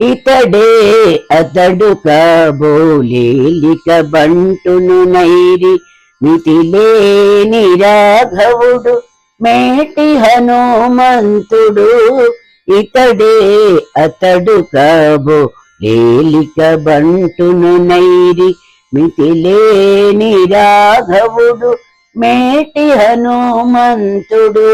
ఇతడే అతడు కాబోలేలిక బంటును నైరి మితిలేని రాఘవుడు మేటి హనుమంతుడు. ఇతడే అతడు కాబో లేలిక బంటును నైరి మితిలేని రాఘవుడు మేటి హనుమంతుడు.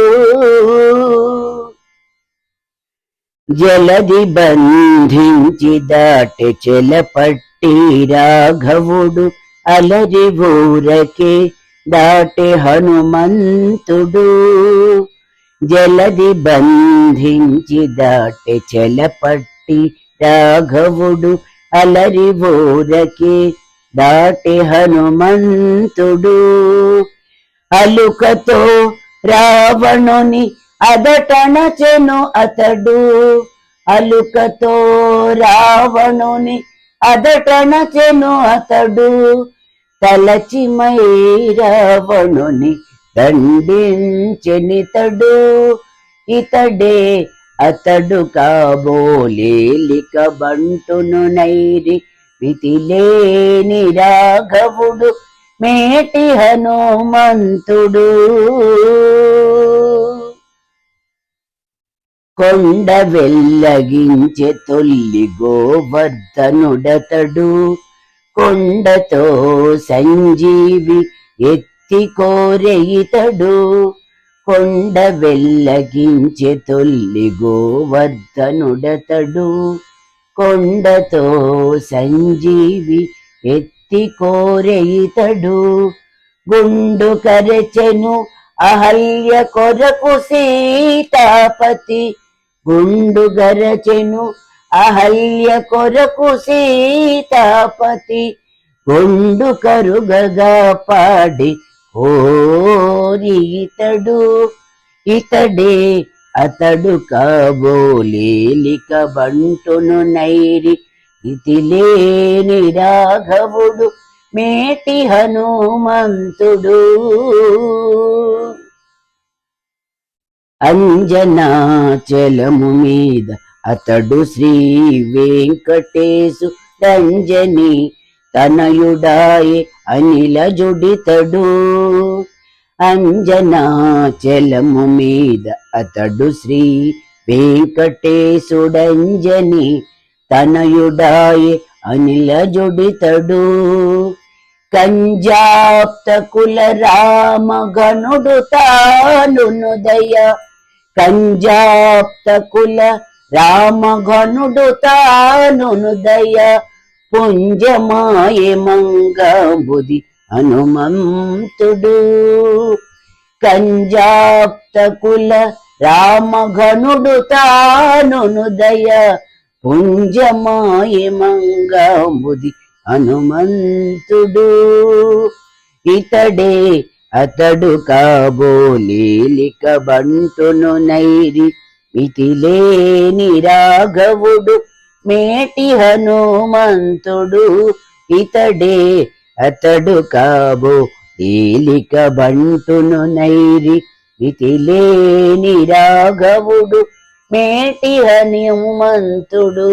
జలది బంధించి దాటి చెలపట్టి రాఘవుడు అలరి ఊరకే దాటి హనుమంతుడు. జలది బంధించి దాటి చెలపట్టి రాఘవుడు అలరి ఊరకే దాటి హనుమంతుడు. అలుకతో రావణుని అదటణచెను అతడు అలుకతో రావణుని అదటణచెను అతడు తలచిమై రావణుని దండించెనితడు ఇతడే అతడు కాబోలేలిక బంటును నైరి మితిలేని రాఘవుడు మేటి హనుమంతుడు. కొండ వెల్లగించె తొల్లి గోవర్ధనుడతడు. కొండతో సంజీవి ఎత్తి కోరెయితడు. కొండ వెల్లగించె తొల్లి గోవర్ధనుడతడు. కొండతో సంజీవి ఎత్తి కోరెయితడు. గుండు కరచెను అహల్య కొరకు సీతాపతి గుండు గరచెను అహల్య కొరకు సీతాపతి. గుండు కరుగగా పాడి ఓరి ఇతడు. ఇతడే అతడు కాబోలేలిక బంటును నైరి. ఇతిలేని రాఘవుడు మేటి హనుమంతుడు. అంజనాచలము మీద అతడు శ్రీ వెంకటేశు రంజని తనయుడాయి అనిల జుడితడు. అంజనాచలము మీద అతడు శ్రీ వెంకటేశుడంజని తనయుడాయి అనిల జుడితడు. కంజాప్త కుల రామ గనుడు తానుదయ కంజాప్త కుల రామ గనుడు తానుదయ పుంజమాయ మంగబుది హనుమంతుడు. కంజాప్త కుల రామ గనుడు తానుదయ పుంజమాయ మంగబుది హనుమంతుడు. ఇతడే అతడు కాబోలేలిక బంటును నైరి మితిలేని రాఘవుడు మేటి హనుమంతుడు ఇతడే. అతడు కాబో ఏలిక బంటును నైరి మితిలేని రాఘవుడు మేటి హనుమంతుడు.